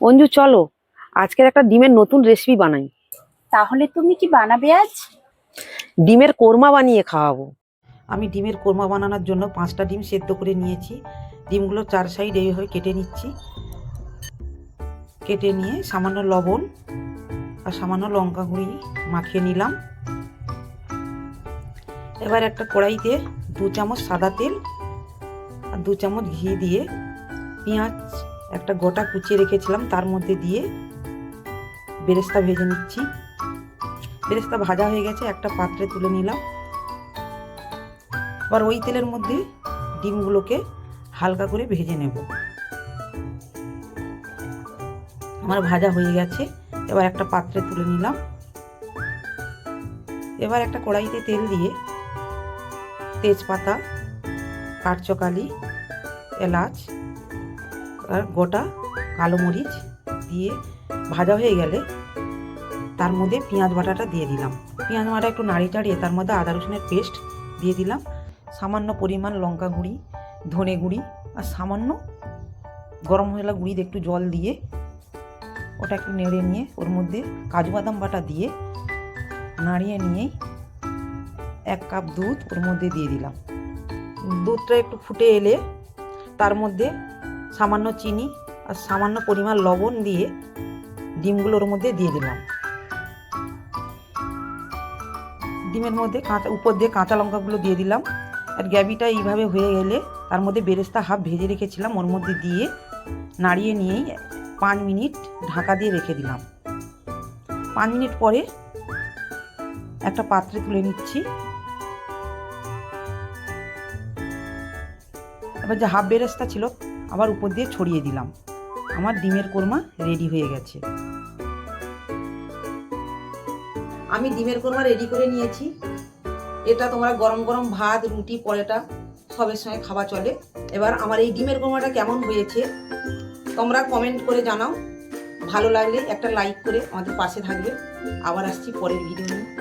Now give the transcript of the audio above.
অঞ্জু চলো আজকের একটা ডিমের নতুন রেসিপি বানাই। তাহলে তুমি কি বানাবে আজ? ডিমের কোরমা বানিয়ে খাওয়াবো। আমি ডিমের কোরমা বানানোর জন্য পাঁচটা ডিম সেদ্ধ করে নিয়েছি। ডিমগুলো চার সাইড এইভাবে কেটে নিচ্ছি। কেটে নিয়ে সামান্য লবণ আর সামান্য লঙ্কা গুঁড়ি মাখিয়ে নিলাম। এবার একটা কড়াইতে দু চামচ সাদা তেল আর দু চামচ ঘি দিয়ে পেঁয়াজ একটা গোটা কুচিয়ে রেখেছিলাম, তার মধ্যে দিয়ে বেরেস্তা ভেজে নিচ্ছি। বেরেস্তা ভাজা হয়ে গেছে, একটা পাত্রে তুলে নিলাম। এবার ওই তেলের মধ্যে ডিমগুলোকে হালকা করে ভেজে নেব। আমার ভাজা হয়ে গেছে, এবার একটা পাত্রে তুলে নিলাম। এবার একটা কড়াইতে তেল দিয়ে তেজপাতা কাঠচকালি এলাচ আর গোটা কালো মরিচ দিয়ে ভাজা হয়ে গেলে তার মধ্যে পেঁয়াজ বাটাটা দিয়ে দিলাম। পেঁয়াজ বাটা একটু নাড়ি টাড়িয়ে তার মধ্যে আদা রসুনের পেস্ট দিয়ে দিলাম। সামান্য পরিমাণ লঙ্কা গুঁড়ি, ধনে গুঁড়ি আর সামান্য গরম মশলা গুঁড়ি দিয়ে একটু জল দিয়ে ওটা একটু নেড়ে নিয়ে ওর মধ্যে কাজু বাদাম বাটা দিয়ে নাড়িয়ে নিয়েই এক কাপ দুধ ওর মধ্যে দিয়ে দিলাম। দুধটা একটু ফুটে এলে তার মধ্যে সামান্য চিনি আর সামান্য পরিমাণ লবণ দিয়ে ডিমগুলো ওর মধ্যে দিয়ে দিলাম। ডিমের মধ্যে কাঁচা, উপর দিয়ে কাঁচা লঙ্কাগুলো দিয়ে দিলাম। আর গ্যাবিটা এইভাবে হয়ে গেলে তার মধ্যে বেরেস্তা হাফ ভেজে রেখেছিলাম, ওর মধ্যে দিয়ে নাড়িয়ে নিয়েই পাঁচ মিনিট ঢাকা দিয়ে রেখে দিলাম। পাঁচ মিনিট পরে একটা পাত্রে তুলে নিচ্ছি। এবার যে হাফ বেরেস্তা ছিল আবার উপর দিয়ে ছড়িয়ে দিলাম। আমার ডিমের কোরমা রেডি হয়ে গেছে। আমি ডিমের কোরমা রেডি করে নিয়েছি। এটা তোমরা গরম গরম ভাত, রুটি, পরোটা সবের সঙ্গে খাওয়া চলে। এবার আমার এই ডিমের কোরমাটা কেমন হয়েছে তোমরা কমেন্ট করে জানাও। ভালো লাগলে একটা লাইক করে আমাদের পাশে থাকবে। আবার আসছি পরের ভিডিও নিয়ে।